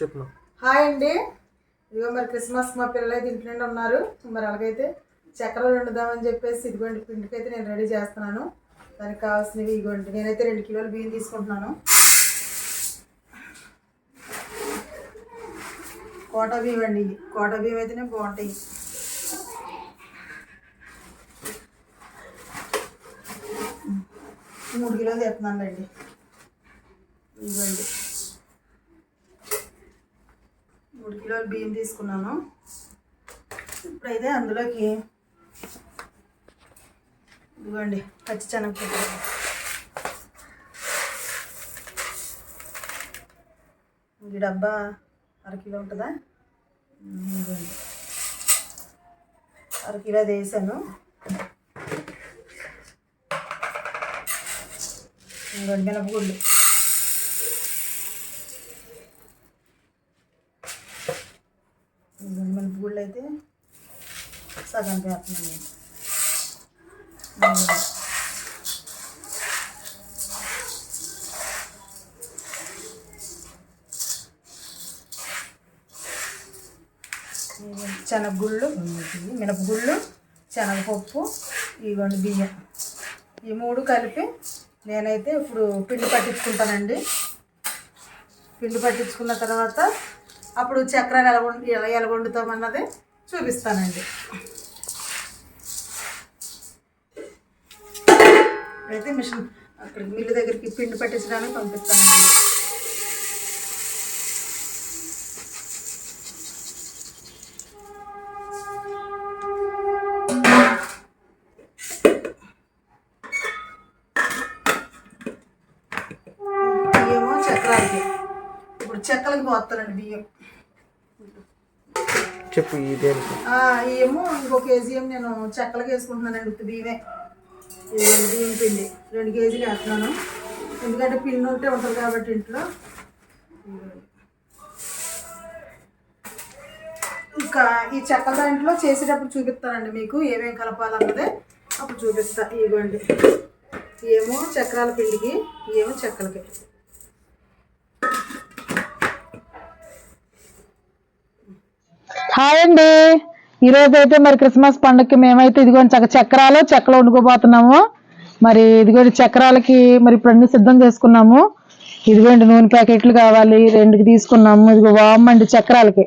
చెప్పు హాయ్ అండి. ఇదిగో మరి క్రిస్మస్ మా పిల్లలు అయితే నుండి ఉన్నారు. మరి అలాగైతే చక్రాలు వండుదామని చెప్పేసి ఇదిగోండి పిండికైతే నేను రెడీ చేస్తున్నాను. దానికి కావాల్సినవి ఇదిగోండి నేనైతే రెండు కిలోలు బియ్యం తీసుకుంటున్నాను. కోట బియ్యం అండి కోటా కోట బియ్యం అయితేనే బాగుంటాయి. మూడు కిలోలు తెస్తున్నాను అండి ఇదిగోండి. మూడు కిలోలు బియ్యం తీసుకున్నాను. ఇప్పుడైతే అందులోకి ఇదిగోండి పచ్చి శనగపప్పు. ఈ డబ్బా అరకిలో ఉంటుందా? ఇదిగోండి. అరకిలో వేసాను. ఇదిగోండి మినపగుళ్ళు. గుళ్ళు అయితే సగం వేస్తున్నాను. శనగగుళ్ళు మినపగుళ్ళు శనగపప్పు ఇవ్వండి బియ్యం. ఈ మూడు కలిపి నేనైతే ఇప్పుడు పిండి పట్టించుకుంటానండి. పిండి పట్టించుకున్న తర్వాత అప్పుడు చక్రాలు ఎలా ఎలా ఎలా చూపిస్తానండి. అయితే మిషన్ అక్కడ మిల్లు దగ్గరికి పిండి పట్టించడానికి పంపిస్తానండి. బియ్యము చక్రాలకి. ఇప్పుడు చెక్కలకి పోతానండి బియ్యం. చెప్పు ఈ ఏమో ఇంకో కేజీ ఏమో నేను చెక్కలకి వేసుకుంటున్నానండి ఉత్తి బియ్యమే. బియ్యం పిండి రెండు కేజీలు వేస్తున్నాను. ఎందుకంటే పిండి ఉంటే ఉంటుంది కాబట్టి ఇంట్లో. ఇంకా ఈ చెక్కల దాంట్లో చేసేటప్పుడు చూపిస్తానండి మీకు ఏమేమి కలపాలన్నదే. అప్పుడు చూపిస్తా ఇవ్వండి ఏమో చక్రాల పిండికి ఏమో చెక్కలకి. హాయ్ అండి. ఈరోజు అయితే మరి క్రిస్మస్ పండుగకి మేమైతే ఇదిగోండి చక్క చక్రాలు చెక్కలు వండుకోబోతున్నాము. మరి ఇదిగోండి చక్రాలకి మరి ఇప్పుడు అన్ని సిద్ధం చేసుకున్నాము. ఇదిగోండి నూనె ప్యాకెట్లు కావాలి రెండుకి తీసుకున్నాము. ఇదిగో వామండి చక్రాలకి.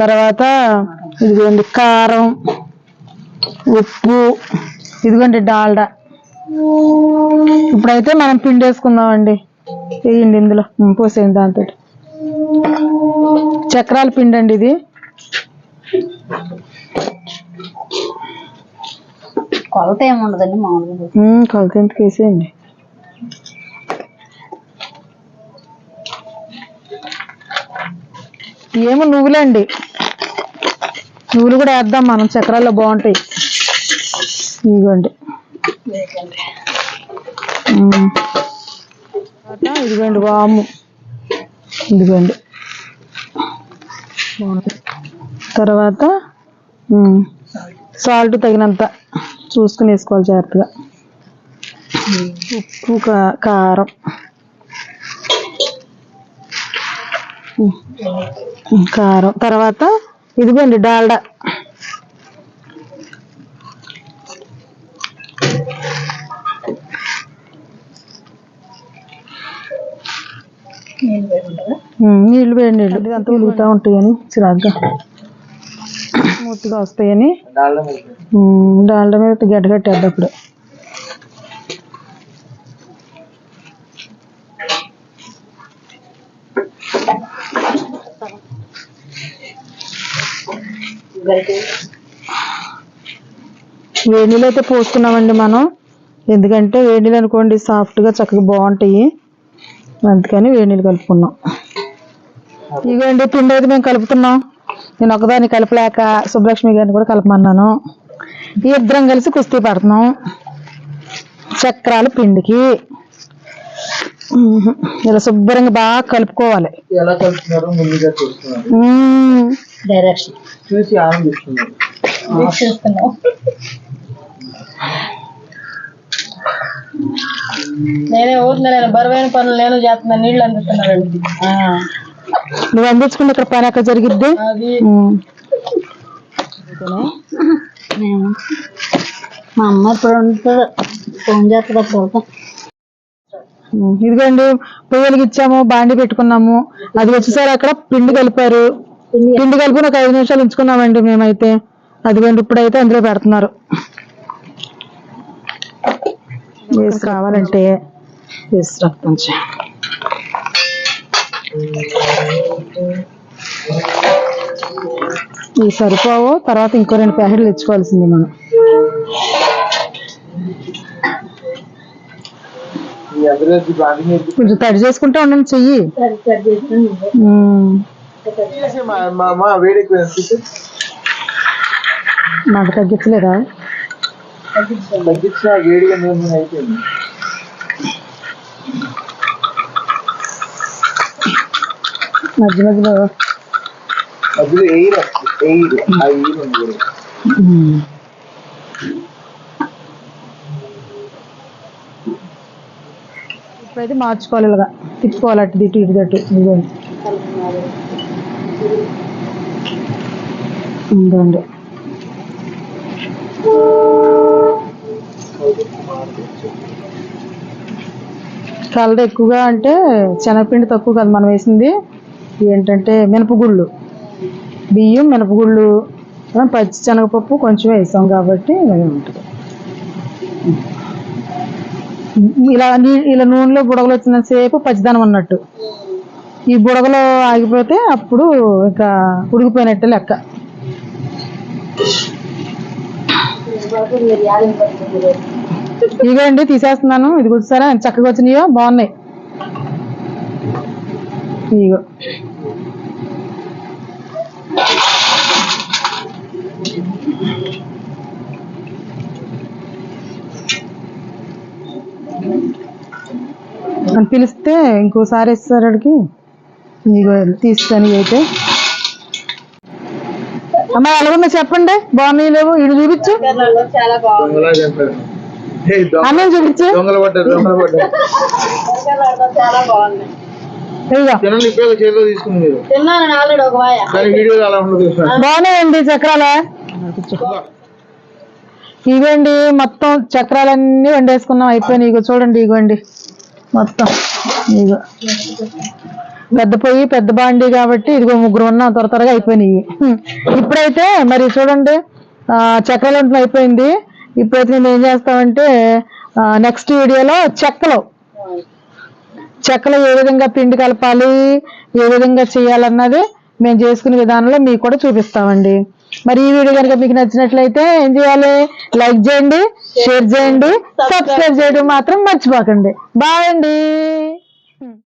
తర్వాత ఇదిగోండి కారం ఉప్పు ఇదిగోండి డాల్డా. ఇప్పుడైతే మనం పిండి వేసుకుందామండి వేయండి ఇందులో పోసేయండి దాంతో చక్రాల పిండి అండి ఇది. కొలత ఏముండదండి మామూలుగా. కొలత ఎందుకు వేసేయండి? ఏమో నువ్వులండి. నువ్వులు కూడా వేద్దాం మనం చక్రాల్లో బాగుంటాయి. ఇదిగోండి. ఇదిగోండి వాము. ఇదిగోండి. బాగుంటుంది తర్వాత సాల్ట్ తగినంత చూసుకుని వేసుకోవాలి జాగ్రత్తగా. ఉప్పు కారం. కారం. తర్వాత ఇదిగోండి డాల్డా. నీళ్ళు వేడి నీళ్ళు అంతా ఉలుగుతూ ఉంటాయని చిరాగ్గా. మూతిగా వస్తాయని. డాల్డా మీద గడ్డ కట్టేద్దాం అప్పుడు వేడి నీళ్ళు అయితే పోసుకున్నామండి మనం. ఎందుకంటే వేడి నీళ్ళు అనుకోండి సాఫ్ట్గా చక్కగా బాగుంటాయి. అందుకని వేడి నీళ్ళు కలుపుకున్నాం. ఇగోండి పిండి అయితే మేము కలుపుతున్నాం. నేను ఒకదాన్ని కలపలేక సుబ్బలక్ష్మి గారిని కూడా కలపమన్నాను. ఈ ఇద్దరం కలిసి కుస్తీ పడుతున్నాం. చక్రాలు పిండికి. ఇలా శుభ్రంగా బాగా కలుపుకోవాలి. ఎలా కలుపుతున్నారు? ముందుగా. డైరెక్షన్. చూసి నేను బరువైన పనులు నేను చేస్తున్నా నీళ్ళు అందుతున్నానండి నువ్వు అందించుకుంటే ఇక్కడ పని ఎక్కడ జరిగిద్ది మా అమ్మ ఇప్పుడు ఫోన్ చేస్తుంది ఉమ్, ఇదిగోండి పొయ్యలకి ఇచ్చాము బాండి పెట్టుకున్నాము. అది వచ్చేసరి అక్కడ పిండి కలిపారు. పిండి. కలిపి ఒక ఐదు నిమిషాలు ఉంచుకున్నామండి మేమైతే. అదిగోండి ఇప్పుడైతే అందులో పెడుతున్నారు. కావాలంటే రక్తం ఇవి సరిపోవు. తర్వాత ఇంకో రెండు ప్యాకెట్లు తెచ్చుకోవాల్సింది మనం. కొంచెం తడి చేసుకుంటే ఉండండి చెయ్యి. నాకు తగ్గించలేదా? మధ్య మధ్యలో మధ్యలో ఎయిర్ ఎయిర్ ఉంది కూడా. ఉమ్. ఇప్పుడైతే మార్చుకోవాలి ఇలాగా. తిప్పుకోవాలి అటు ఇటు ఇటు అటు ఇదిగోండి. ఉందండి కలర్ ఎక్కువగా అంటే శనగపిండి తక్కువ కాదు మనం వేసింది. ఏంటంటే మినపగుళ్ళు. బియ్యం మినపగుళ్ళు ఆ, పచ్చి శనగపప్పు కొంచెం వేసాం కాబట్టి ఇలాగే ఉంటుంది. ఇలా నీ- ఇలా నూనెలో బుడగలు వచ్చినంతసేపు పచ్చిదనం అన్నట్టు. ఈ బుడగలు ఆగిపోతే అప్పుడు ఇంకా ఉడికిపోయినట్టే లెక్క. ఇదిగోండి తీసేస్తున్నాను. ఇది కూర్చోసారా చక్కగా వచ్చినాయో? బాగున్నాయి. ఇగో అని పిలిస్తే ఇంకోసారి ఇస్తారు అడిగి. ఇదిగో తీసుకొని అయితే అమ్మా ఎలాగుందో చెప్పండి? బాగున్నాయి లేవు? ఇటు చూపించు. అన్నం చూపించు. బాగున్నాయండి చక్రాలు? ఇగోండి మొత్తం చక్రాలన్నీ వండేసుకున్నాం. అయిపోయినాయి. ఇగో చూడండి ఇగోండి. మొత్తం. ఇగో పెద్ద పొయ్యి పెద్ద బాండి కాబట్టి ఇదిగో ముగ్గురు ఉన్న త్వర త్వరగా అయిపోయినాయి. ఇప్పుడైతే మరి చూడండి చక్రలంటలు అయిపోయింది. ఇప్పుడైతే నేను ఏం చేస్తామంటే నెక్స్ట్ వీడియోలో చెక్కలు. చెక్కలు ఏ విధంగా పిండి కలపాలి ఏ విధంగా చేయాలన్నది మేము చేసుకునే విధానంలో మీకు కూడా చూపిస్తామండి. మరి ఈ వీడియో కనుక మీకు నచ్చినట్లయితే ఏం చేయాలి? లైక్ చేయండి షేర్ చేయండి సబ్స్క్రైబ్ చేయడం మాత్రం మర్చిపోకండి. బాయ్ అండి.